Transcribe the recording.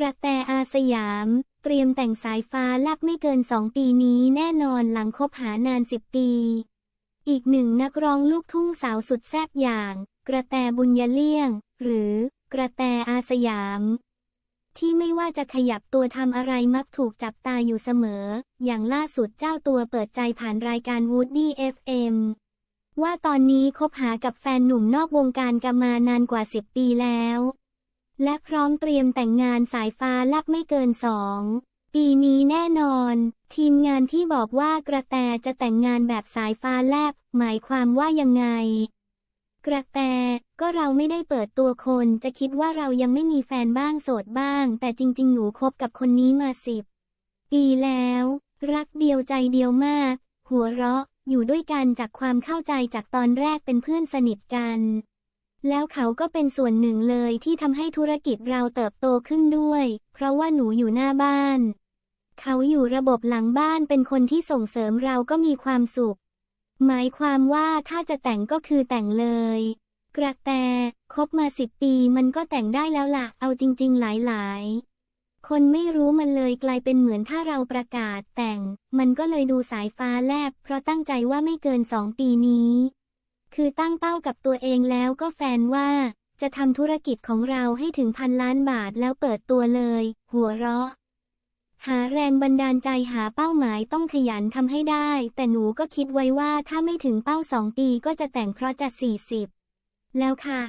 กระแตอาสยาม เตรียมแต่งสายฟ้าแลบไม่เกินสองปีนี้แน่นอนหลังคบหานานสิบปี อีกหนึ่งนักร้องลูกทุ่งสาวสุดแซ่บอย่าง กระแตบุญยเลี่ยง หรือกระแตอาสยาม ที่ไม่ว่าจะขยับตัวทำอะไรมักถูกจับตาอยู่เสมอ อย่างล่าสุดเจ้าตัวเปิดใจผ่านรายการ Woody FM ว่าตอนนี้คบหากับแฟนหนุ่มนอกวงการกันมานานกว่า10ปีแล้ว และพร้อมเตรียมแต่งงานสายฟ้าลับไม่เกินสอง ปีนี้แน่นอน ทีมงานที่บอกว่ากระแตจะแต่งงานแบบสายฟ้าแลบ หมายความว่ายังไง กระแตก็เราไม่ได้เปิดตัวคน จะคิดว่าเรายังไม่มีแฟนบ้างโสดบ้าง แต่จริง ๆ หนูคบกับคนนี้มาสิบปีแล้ว รักเดียวใจเดียวมาก หัวเราะอยู่ด้วยกันจากความเข้าใจจากตอนแรกเป็นเพื่อนสนิทกัน แล้วเขาก็เป็นส่วนหนึ่งเลยที่ทำให้ธุรกิจเราเติบโตขึ้นด้วย เพราะว่าหนูอยู่หน้าบ้าน เขาอยู่ระบบหลังบ้านเป็นคนที่ส่งเสริมเราก็มีความสุข หมายความว่าถ้าจะแต่งก็คือแต่งเลย กระแตคบมาสิบปีมันก็แต่งได้แล้วล่ะ เอาจริง ๆ หลายๆ คนไม่รู้มันเลยกลายเป็นเหมือนถ้าเราประกาศแต่ง มันก็เลยดูสายฟ้าแลบ เพราะตั้งใจว่าไม่เกินสองปีนี้ คือตั้งเป้ากับตัวเองแล้วก็แฟนว่า จะทำธุรกิจของเราให้ถึงพันล้านบาทแล้วเปิดตัวเลย หัวเราะ หาแรงบันดาลใจหาเป้าหมายต้องขยันทำให้ได้ แต่หนูก็คิดไว้ว่าถ้าไม่ถึงเป้าสองปีก็จะแต่งเพราะจะสี่สิบแล้วค่ะ